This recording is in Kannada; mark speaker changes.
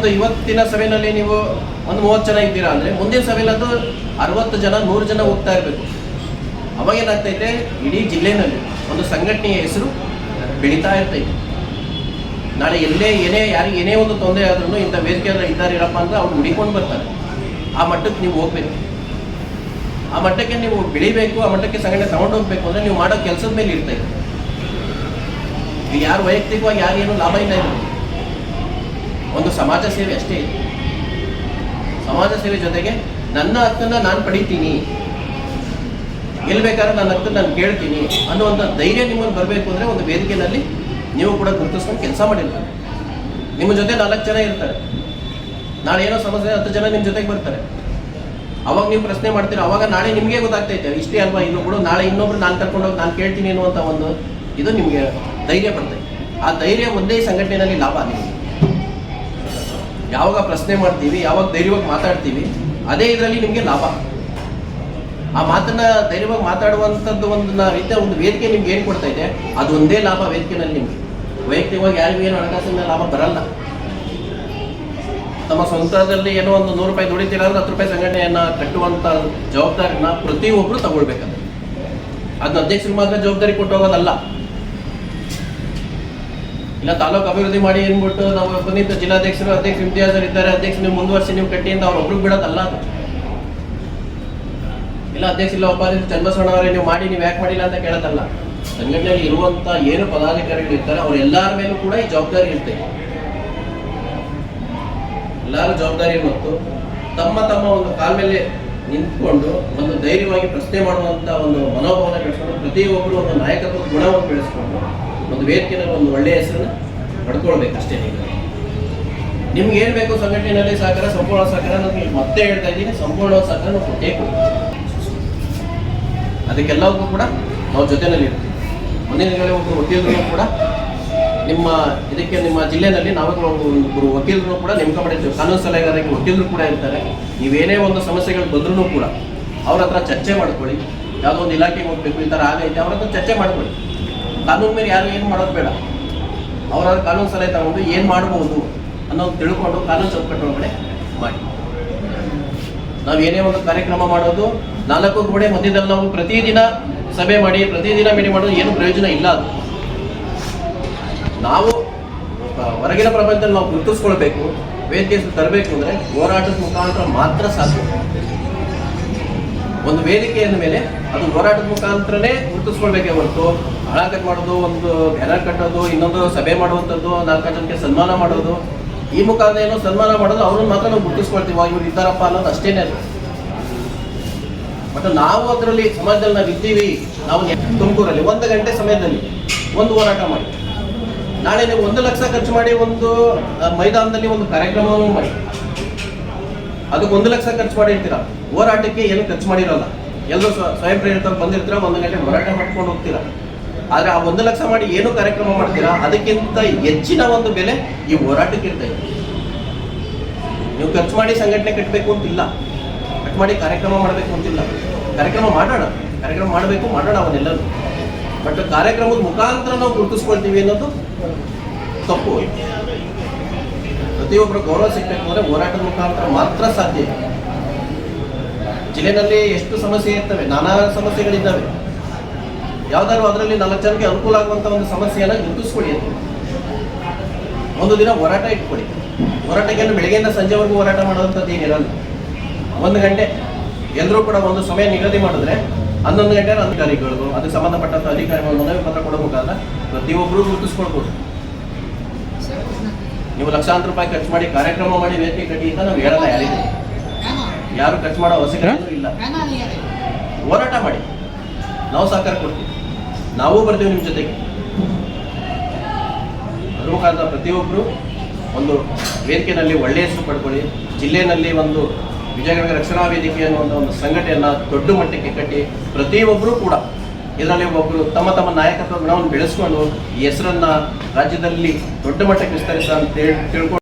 Speaker 1: ಒಂದು ಇವತ್ತಿನ ಸಭೆಯಲ್ಲಿ ನೀವು ಒಂದು ಮೂವತ್ತು ಜನ ಇದ್ದೀರಾ ಅಂದರೆ ಮುಂದಿನ ಸಭೆಯಲ್ಲಿ ಅದು ಅರವತ್ತು ಜನ, ನೂರು ಜನ ಹೋಗ್ತಾ ಇರಬೇಕು. ಅವಾಗ ಏನಾಗ್ತೈತೆ ಇಡೀ ಜಿಲ್ಲೆನಲ್ಲಿ ಒಂದು ಸಂಘಟನೆಯ ಹೆಸರು ಬೆಳೀತಾ ಇರ್ತೈತೆ ನಾಳೆ ಎಲ್ಲೇ ಏನೇ, ಯಾರಿಗೆ ಏನೇ ಒಂದು ತೊಂದರೆ ಆದ್ರೂ ಇಂಥ ವೇದಿಕೆ ಇದ್ದಾರೆ ಇರಪ್ಪ ಅಂದ್ರೆ ಅವ್ರು ಹುಡಿಕೊಂಡು ಬರ್ತಾರೆ. ಆ ಮಟ್ಟಕ್ಕೆ ನೀವು ಹೋಗ್ಬೇಕು. ಆ ಮಟ್ಟಕ್ಕೆ ನೀವು ಬೆಳಿಬೇಕು, ಆ ಮಟ್ಟಕ್ಕೆ ಸಂಘಟನೆ ತಗೊಂಡು ಹೋಗ್ಬೇಕು ಅಂದ್ರೆ ನೀವು ಮಾಡೋ ಕೆಲಸದ ಮೇಲೆ ಇರ್ತೈತೆ ಯಾರು ವೈಯಕ್ತಿಕವಾಗಿ ಯಾರೇನು ಲಾಭ ಇಲ್ಲ ಇದು ಒಂದು ಸಮಾಜ ಸೇವೆ ಅಷ್ಟೇ ಸಮಾಜ ಸೇವೆ ಜೊತೆಗೆ ನನ್ನ ಹಕ್ಕನ್ನು ನಾನು ಪಡಿತೀನಿ. ಎಲ್ಲಿ ಬೇಕಾದ್ರೆ ನನ್ನ ಹಕ್ಕನ್ನು ನಾನು ಕೇಳ್ತೀನಿ ಅನ್ನುವಂಥ ಧೈರ್ಯ ನಿಮ್ಮಲ್ಲಿ ಬರಬೇಕು ಅಂದರೆ ಒಂದು ವೇದಿಕೆಯಲ್ಲಿ ನೀವು ಕೂಡ ಗುರುತಿಸ್ಕೊಂಡು ಕೆಲಸ ಮಾಡಿರ್ತಾರೆ ನಿಮ್ಮ ಜೊತೆ ನಾಲ್ಕು ಜನ ಇರ್ತಾರೆ. ನಾಳೆ ಏನೋ ಸಮಸ್ಯೆ, ಹತ್ತು ಜನ ನಿಮ್ಮ ಜೊತೆಗೆ ಬರ್ತಾರೆ. ಅವಾಗ ನೀವು ಪ್ರಶ್ನೆ ಮಾಡ್ತೀರಾ, ಅವಾಗ ನಾಳೆ ನಿಮಗೆ ಗೊತ್ತಾಗ್ತೈತೆ, ಇಷ್ಟೇ ಅಲ್ವಾ? ಇನ್ನು ಕೂಡ ನಾಳೆ ಇನ್ನೊಬ್ರು ನಾನು ಕರ್ಕೊಂಡೋಗಿ ನಾನು ಕೇಳ್ತೀನಿ ಅನ್ನುವಂಥ ಒಂದು ಇದು ನಿಮಗೆ ಧೈರ್ಯ ಬರ್ತೈತೆ. ಆ ಧೈರ್ಯ ಒಂದೇ ಸಂಘಟನೆಯಲ್ಲಿ ಲಾಭ ನಿಮಗೆ ಯಾವಾಗ ಪ್ರಶ್ನೆ ಮಾಡ್ತೀವಿ, ಯಾವಾಗ ಧೈರ್ಯವಾಗಿ ಮಾತಾಡ್ತೀವಿ, ಅದೇ ಇದರಲ್ಲಿ ನಿಮಗೆ ಲಾಭ. ಆ ಮಾತನ್ನ ಧೈರ್ಯವಾಗಿ ಮಾತಾಡುವಂಥದ್ದು ಒಂದು ರೀತಿಯ ಒಂದು ವೇದಿಕೆ ನಿಮ್ಗೆ ಏನು ಕೊಡ್ತಾ ಇದೆ, ಅದು ಒಂದೇ ಲಾಭ ವೇದಿಕೆನಲ್ಲಿ ನಿಮಗೆ. ವೈಯಕ್ತಿಕವಾಗಿ ಯಾರಿಗೂ ಏನು ಹಣಕಾಸಿನ ಲಾಭ ಬರಲ್ಲ. ತಮ್ಮ ಸ್ವಂತದಲ್ಲಿ ಏನೋ ಒಂದು ನೂರು ರೂಪಾಯಿ ದುಡಿತೀರ ಅಂದ್ರೆ ಹತ್ತು ರೂಪಾಯಿ ಸಂಘಟನೆಯನ್ನ ಕಟ್ಟುವಂತ ಜವಾಬ್ದಾರಿನ ಪ್ರತಿಯೊಬ್ಬರು ತಗೊಳ್ಬೇಕಂತ. ಅದನ್ನ ಅಧ್ಯಕ್ಷರು ಮಾತ್ರ ಜವಾಬ್ದಾರಿ ಕೊಟ್ಟು ಹೋಗೋದಲ್ಲ. ಇಲ್ಲ, ತಾಲೂಕು ಅಭಿವೃದ್ಧಿ ಮಾಡಿ ಏನ್ಬಿಟ್ಟು ನಾವು ಪುನೀತ್ ಜಿಲ್ಲಾಧ್ಯಕ್ಷರು ಅಧ್ಯಕ್ಷ ಇಮ್ತಿಯಾಜರು ಇದ್ದಾರೆ. ಅಧ್ಯಕ್ಷ ನೀವು ಮುಂದುವರ್ಸಿ, ನೀವು ಕಟ್ಟಿ ಅಂತ ಅವ್ರು ಒಬ್ರಿಗೆ ಬಿಡೋದಲ್ಲ ಇಲ್ಲ, ಅಧ್ಯಕ್ಷ, ಇಲ್ಲ, ಉಪಾಧ್ಯಕ್ಷ ಚನ್ನಬಸವಣ್ಣವರೇ ನೀವು ಮಾಡಿ, ನೀವು ಯಾಕೆ ಮಾಡಿಲ್ಲ ಅಂತ ಕೇಳೋದಲ್ಲ. ಸಂಘಟನೆಯಲ್ಲಿ ಇರುವಂತ ಏನು ಪದಾಧಿಕಾರಿಗಳು ಇರ್ತಾರೆ, ಅವ್ರ ಎಲ್ಲರ ಮೇಲೂ ಕೂಡ ಈ ಜವಾಬ್ದಾರಿ ಇರ್ತದೆ ಎಲ್ಲರೂ ಜವಾಬ್ದಾರಿ ಮತ್ತು ತಮ್ಮ ತಮ್ಮ ಒಂದು ಕಾಲ ಮೇಲೆ ನಿಂತ್ಕೊಂಡು ಒಂದು ಧೈರ್ಯವಾಗಿ ಪ್ರಶ್ನೆ ಮಾಡುವಂತ ಒಂದು ಮನೋಭಾವನೆ ಬೆಳೆಸ್ಕೊಂಡು ಪ್ರತಿಯೊಬ್ಬರು ಒಂದು ನಾಯಕತ್ವದ ಗುಣವನ್ನು ಬೆಳೆಸ್ಕೊಂಡು ಒಂದು ವೇದಿಕೆನ ಒಂದು ಒಳ್ಳೆಯ ಹೆಸರನ್ನ ಪಡ್ಕೊಳ್ಬೇಕು ಅಷ್ಟೇ ನೀವು. ನಿಮ್ಗೆ ಏನು ಬೇಕು ಸಂಘಟನೆಯಲ್ಲಿ ಸಹಕಾರ, ಸಂಪೂರ್ಣ ಸಹಕಾರ ನಾನು ಮತ್ತೆ ಹೇಳ್ತಾ ಇದ್ದೀನಿ. ಸಂಪೂರ್ಣ ಸಹಕಾರ ನಾವು ಕೊಡ್ತೀವಿ ಅದಕ್ಕೆಲ್ಲವಕ್ಕೂ ಕೂಡ ನಾವು ಜೊತೆನಲ್ಲಿ ಇರ್ತೀವಿ. ಮುಂದಿನ ದಿನಗಳಲ್ಲಿ ಒಬ್ಬರು ವಕೀಲರು ಕೂಡ ನಿಮ್ಮ ಇದಕ್ಕೆ ನಿಮ್ಮ ಜಿಲ್ಲೆಯಲ್ಲಿ ನಾವು ಒಬ್ಬರು ವಕೀಲರು ಕೂಡ ನೇಮಕ ಮಾಡಿರ್ತೀವಿ ಕಾನೂನು ಸಲಹೆಗಾರರಿಗೆ ವಕೀಲರು ಕೂಡ ಇರ್ತಾರೆ. ನೀವೇನೇ ಒಂದು ಸಮಸ್ಯೆಗಳು ಬಂದ್ರೂ ಕೂಡ ಅವ್ರ ಹತ್ರ ಚರ್ಚೆ ಮಾಡ್ಕೊಳ್ಳಿ. ಯಾವುದೋ ಒಂದು ಇಲಾಖೆಗೆ ಹೋಗ್ಬೇಕು, ಈ ಥರ ಆಗೈತೆ, ಅವ್ರ ಹತ್ರ ಚರ್ಚೆ ಮಾಡ್ಕೊಳ್ಳಿ. ಕಾನೂನು ಮೇಲೆ ಯಾರು ಏನು ಮಾಡೋದು ಬೇಡ. ಅವರ ಕಾನೂನು ಸಲಹೆ ತಗೊಂಡು ಏನು ಮಾಡ್ಬೋದು ಅನ್ನೋದು ತಿಳ್ಕೊಂಡು ಕಾನೂನು ಚೌಕಟ್ಟು ಒಳಗಡೆ ಮಾಡಿ. ನಾವು ಏನೇ ಒಂದು ಕಾರ್ಯಕ್ರಮ ಮಾಡೋದು, ನಾಲ್ಕು ಗೋಡೆ ಮಧ್ಯದಲ್ಲಿ ನಾವು ಪ್ರತಿದಿನ ಸಭೆ ಮಾಡಿ, ಪ್ರತಿದಿನ ಮೀಟಿಂಗ್ ಮಾಡೋದು ಏನು ಪ್ರಯೋಜನ ಇಲ್ಲ ಅದು. ನಾವು ಹೊರಗಿನ ಪ್ರಪಂಚದಲ್ಲಿ ನಾವು ಗುರುತಿಸ್ಕೊಳ್ಬೇಕು, ವೇದಿಕೆ ತರಬೇಕು ಅಂದರೆ ಹೋರಾಟದ ಮುಖಾಂತರ ಮಾತ್ರ ಸಾಧ್ಯ ಒಂದು ವೇದಿಕೆ ಅಂದ ಮೇಲೆ ಅದು ಹೋರಾಟದ ಮುಖಾಂತರನೇ ಗುರುತಿಸ್ಕೊಳ್ಬೇಕೇ ಹೊರತು ಹಣ ಮಾಡೋದು ಒಂದು ಬ್ಯಾನರ್ ಕಟ್ಟೋದು ಇನ್ನೊಂದು ಸಭೆ ಮಾಡುವಂಥದ್ದು ನಾಲ್ಕು ಜನಕ್ಕೆ ಸನ್ಮಾನ ಮಾಡೋದು. ಈ ಮುಖಾಂತರ ಏನು ಸನ್ಮಾನ ಮಾಡೋದು ಅವ್ರನ್ನ ಮಾತ್ರ ನಾವು ಗುರುತಿಸ್ಕೊಳ್ತೀವಿ. "ವಾ, ಇವ್ರು ಇದ್ದಾರಪ್ಪ ಅನ್ನೋದು ಅಷ್ಟೇನೆ ಅದು. ಮತ್ತು ನಾವು ಅದರಲ್ಲಿ ಸಮಾಜದಲ್ಲಿ ನಾವು ಇದ್ದೀವಿ. ನಾವು ತುಮಕೂರಲ್ಲಿ ಒಂದು ಗಂಟೆ ಸಮಯದಲ್ಲಿ ಒಂದು ಹೋರಾಟ ಮಾಡಿ. ನಾಳೆ ನೀವು ಒಂದು ಲಕ್ಷ ಖರ್ಚು ಮಾಡಿ ಒಂದು ಮೈದಾನದಲ್ಲಿ ಒಂದು ಕಾರ್ಯಕ್ರಮವನ್ನು ಮಾಡಿ. ಅದಕ್ಕೆ ಒಂದು ಲಕ್ಷ ಖರ್ಚು ಮಾಡಿ ಮಾಡಿರ್ತೀರ? ಹೋರಾಟಕ್ಕೆ ಏನು ಖರ್ಚು ಮಾಡಿರಲ್ಲ. ಎಲ್ಲರೂ ಸ್ವ- ಸ್ವಯಂ ಪ್ರೇರಿತ ಬಂದಿರ್ತೀರ? ಒಂದು ಗಂಟೆ ಹೋರಾಟ ಮಾಡ್ಕೊಂಡು ಹೋಗ್ತೀರಾ? ಆದ್ರೆ ಆ ಒಂದು ಲಕ್ಷ ಮಾಡಿ ಏನು ಕಾರ್ಯಕ್ರಮ ಮಾಡ್ತೀರಾ? ಅದಕ್ಕಿಂತ ಹೆಚ್ಚಿನ ಒಂದು ಬೆಲೆ ಈ ಹೋರಾಟಕ್ಕೆ ಇರ್ತದೆ ನೀವು ಖರ್ಚು ಮಾಡಿ ಸಂಘಟನೆ ಕಟ್ಟಬೇಕು ಅಂತಿಲ್ಲ. ಕಟ್ ಮಾಡಿ ಕಾರ್ಯಕ್ರಮ ಮಾಡಬೇಕು ಅಂತಿಲ್ಲ. ಕಾರ್ಯಕ್ರಮ ಮಾಡೋಣ. ಕಾರ್ಯಕ್ರಮ ಮಾಡಬೇಕು ಮಾಡೋಣ ಅವನ್ನೆಲ್ಲರೂ. ಬಟ್ ಕಾರ್ಯಕ್ರಮದ ಮುಖಾಂತರ ನಾವು ಗುರುತಿಸ್ಕೊಳ್ತೀವಿ ಅನ್ನೋದು ತಪ್ಪು ಪ್ರತಿಯೊಬ್ಬರು ಗೌರವ ಸಿಗ್ಬೇಕು ಅಂದ್ರೆ ಹೋರಾಟದ ಮುಖಾಂತರ ಮಾತ್ರ ಸಾಧ್ಯ ಜಿಲ್ಲೆನಲ್ಲಿ ಎಷ್ಟು ಸಮಸ್ಯೆ ಇರ್ತವೆ? ನಾನಾ ಸಮಸ್ಯೆಗಳಿದ್ದಾವೆ. ಯಾವ್ದಾದ್ರು ಅದರಲ್ಲಿ ನಾಲ್ಕು ಜನಕ್ಕೆ ಅನುಕೂಲ ಆಗುವಂತ ಒಂದು ಸಮಸ್ಯೆಯನ್ನ ಗುರುತಿಸ್ಕೊಳ್ಳಿ ಅಂತ. ಒಂದು ದಿನ ಹೋರಾಟ ಇಟ್ಕೊಳ್ಳಿ. ಹೋರಾಟಕ್ಕೆ ಬೆಳಗ್ಗೆಯಿಂದ ಸಂಜೆವರೆಗೂ ಹೋರಾಟ ಮಾಡುವಂಥದ್ದು ಏನಿರಲ್ಲ ಒಂದು ಗಂಟೆ. ಎಲ್ಲರೂ ಕೂಡ ಒಂದು ಸಮಯ ನಿಗದಿ ಮಾಡಿದ್ರೆ ಹನ್ನೊಂದು ಗಂಟೆ ಅಧಿಕಾರಿಗಳು ಅದಕ್ಕೆ ಸಂಬಂಧಪಟ್ಟಂತ ಅಧಿಕಾರಿಗಳು ಮನವಿ ಪತ್ರ ಕೊಡಬೇಕಾದ ಪ್ರತಿಯೊಬ್ಬರೂ ಪ್ರತಿಯೊಬ್ಬರು ಗುರುತಿಸ್ಕೊಳ್ಬೋದು. ನೀವು ಲಕ್ಷಾಂತರ ರೂಪಾಯಿ ಖರ್ಚು ಮಾಡಿ ಕಾರ್ಯಕ್ರಮ ಮಾಡಿ ವೇದಿಕೆ ಕಟ್ಟಿ ಅಂತ ನಾವು ಹೇಳಲ್ಲ ಯಾರಿಗೆ. ಯಾರು ಖರ್ಚು ಮಾಡೋ ಅವಶ್ಯಕತೆ ಇಲ್ಲ. ಹೋರಾಟ ಮಾಡಿ. ನಾವು ಸಹಕಾರ ಕೊಡ್ತೀವಿ. ನಾವು ಬರ್ತೀವಿ ನಿಮ್ಮ ಜೊತೆಗೆ. ಮುಖಾಂತರ ಪ್ರತಿಯೊಬ್ಬರು ಒಂದು ವೇದಿಕೆಯಲ್ಲಿ ಒಳ್ಳೆಯ ಹೆಸರು ಪಡ್ಕೊಳ್ಳಿ. ಜಿಲ್ಲೆಯಲ್ಲಿ ಒಂದು ವಿಜಯನಗರ ರಕ್ಷಣಾ ವೇದಿಕೆ ಅನ್ನುವಂಥ ಒಂದು ಸಂಘಟನೆಯನ್ನು ದೊಡ್ಡ ಮಟ್ಟಕ್ಕೆ ಕಟ್ಟಿ ಪ್ರತಿಯೊಬ್ಬರು ಕೂಡ ಇದರಲ್ಲಿ ಒಬ್ಬರು ತಮ್ಮ ತಮ್ಮ ನಾಯಕತ್ವ ಗುಣವನ್ನು ಬೆಳೆಸ್ಕೊಂಡು ಈ ಹೆಸರನ್ನ ರಾಜ್ಯದಲ್ಲಿ ದೊಡ್ಡ ಮಟ್ಟಕ್ಕೆ ವಿಸ್ತರಿಸ ಅಂತ ಹೇಳಿ ತಿಳ್ಕೊಂಡು